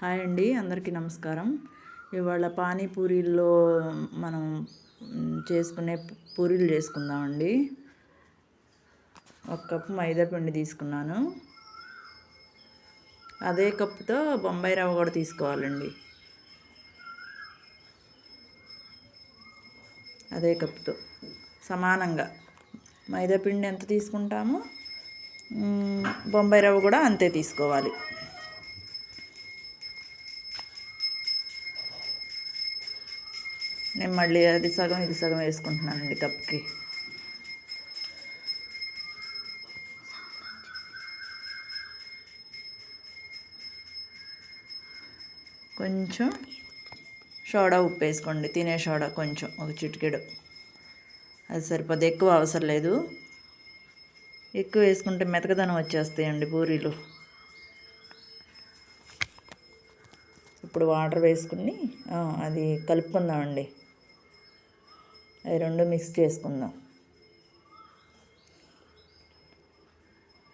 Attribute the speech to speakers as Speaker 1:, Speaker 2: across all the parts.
Speaker 1: Hi అండి అందరికీ నమస్కారం. ఇవాళ పానీపూరీల్లో మనం చేసుకునే పూరీలు చేసుకుందామండి. ఒక కప్పు మైదా పిండి తీసుకున్నాను. అదే కప్పుతో బొంబాయి రవ్వ కూడా తీసుకోవాలండి. అదే కప్పుతో సమానంగా. మైదాపిండి ఎంత తీసుకుంటామో బొంబాయి రవ్వ కూడా అంతే తీసుకోవాలి. నేను మళ్ళీ అది సగం ఇది సగం వేసుకుంటున్నానండి కప్కి కొంచెం సోడా ఉప్పు వేసుకోండి తినే సోడా కొంచెం ఒక చిటికెడు. అది సరిపోదు ఎక్కువ అవసరం లేదు. ఎక్కువ వేసుకుంటే మెతకదనం వచ్చేస్తాయండి పూరీలు ఇప్పుడు వాటర్ వేసుకుని అది కలుపుకుందామండి. అవి రెండు మిక్స్ చేసుకుందాం.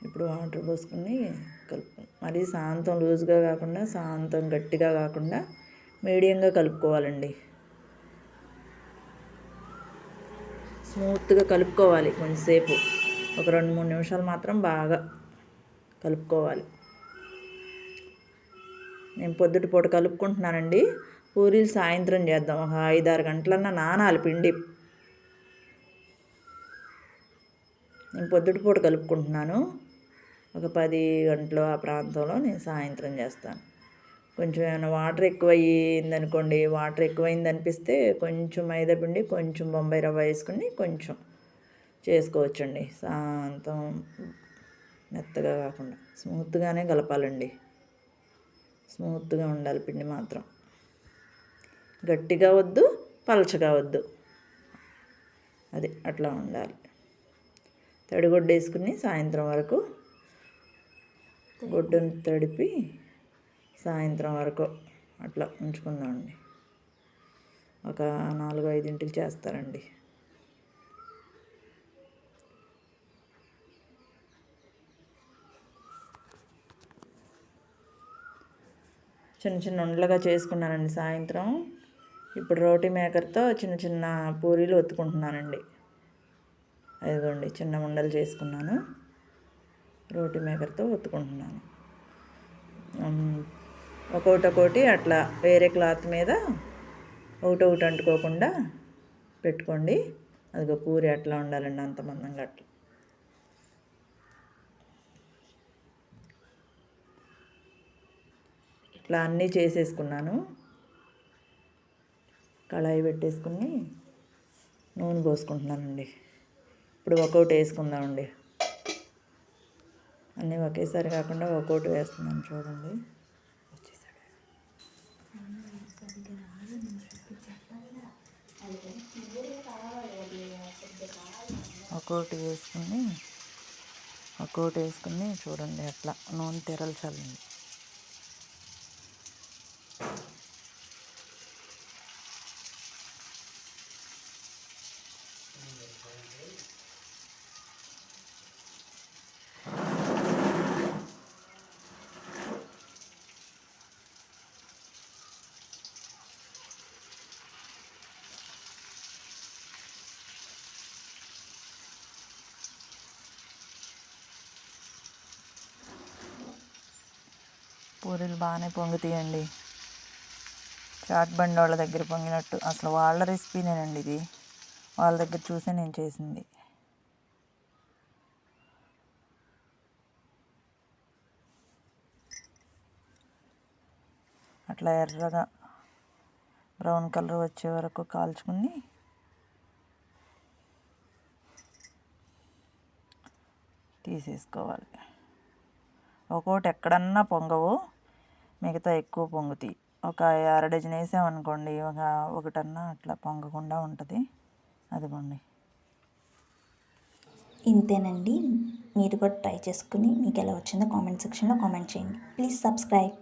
Speaker 1: ఇప్పుడు వాటర్ పోసుకుని కలుపు మరీ సాంతం లూజ్గా కాకుండా సాంతం గట్టిగా కాకుండా మీడియంగా కలుపుకోవాలండి. స్మూత్గా కలుపుకోవాలి కొంచెంసేపు ఒక రెండు మూడు నిమిషాలు మాత్రం బాగా కలుపుకోవాలి. నేను పొద్దుటి పూట కలుపుకుంటున్నానండి. పూరీలు సాయంత్రం చేద్దాం. ఒక ఐదారు గంటలన్నా నానాలి పిండి. నేను పొద్దుటి పూట కలుపుకుంటున్నాను. ఒక పది గంటలు ఆ ప్రాంతంలో నేను సాయంత్రం చేస్తాను. కొంచెం ఏమైనా వాటర్ ఎక్కువ అయ్యిందనుకోండి వాటర్ ఎక్కువైంది అనిపిస్తే కొంచెం మైదా పిండి కొంచెం బొంబాయి రవ్వ వేసుకుని కొంచెం చేసుకోవచ్చండి. సాంతం మెత్తగా కాకుండా. స్మూత్గానే కలపాలండి. స్మూత్గా ఉండాలి పిండి మాత్రం. గట్టిగా వద్దు పలచగా వద్దు. అది అట్లా ఉండాలి. తడిగుడ్డ వేసుకుని సాయంత్రం వరకు గుడ్డను తడిపి సాయంత్రం వరకు అట్లా ఉంచుకుందామండి. ఒక నాలుగు ఐదింటికి చేస్తారండి. చిన్న చిన్న ఉండలుగా చేసుకున్నానండి సాయంత్రం. ఇప్పుడు రోటీ మేకర్తో చిన్న చిన్న పూరీలు ఒత్తుకుంటున్నానండి. అదిగోండి చిన్న ఉండలు చేసుకున్నాను. రోటీ మేకర్తో ఒత్తుకుంటున్నాను. ఒకటి ఒకటి అట్లా వేరే క్లాత్ మీద ఒకటి ఒకటి అంటుకోకుండా పెట్టుకోండి. అదిగో పూరి అట్లా ఉండాలండి అంత మందంగా అట్లా. ఇట్లా అన్నీ చేసేసుకున్నాను. కళాయి పెట్టేసుకుని నూనె పోసుకుంటున్నానండి. ఇప్పుడు ఒక్కొక్కటి వేసుకుందామండి. అన్నీ ఒకేసారి కాకుండా ఒక్కొక్కటి వేస్తున్నాను చూడండి. ఒక్కోటి వేసుకుని ఒక్కోటి వేసుకుని చూడండి అట్లా నూనె తెరలు చల్లండి పూరీలు బాగానే పొంగుతాయండి. చాట్ బండి వాళ్ళ దగ్గర పొంగినట్టు. అసలు వాళ్ళ రెసిపీనేనండి ఇది. వాళ్ళ దగ్గర చూసే నేను చేసింది. అట్లా ఎర్రగా బ్రౌన్ కలర్ వచ్చే వరకు కాల్చుకుని తీసేసుకోవాలి. ఒక్కోటి ఎక్కడన్నా పొంగవు. మిగతా ఎక్కువ పొంగుతాయి. ఒక అర డజన్ వేసామనుకోండి ఒక ఒకటన్నా అట్లా పొంగకుండా ఉంటుంది. అదిగోండి.
Speaker 2: ఇంతేనండి. మీరు కూడా ట్రై చేసుకుని మీకు ఎలా వచ్చిందో కామెంట్ సెక్షన్లో కామెంట్ చేయండి. Please subscribe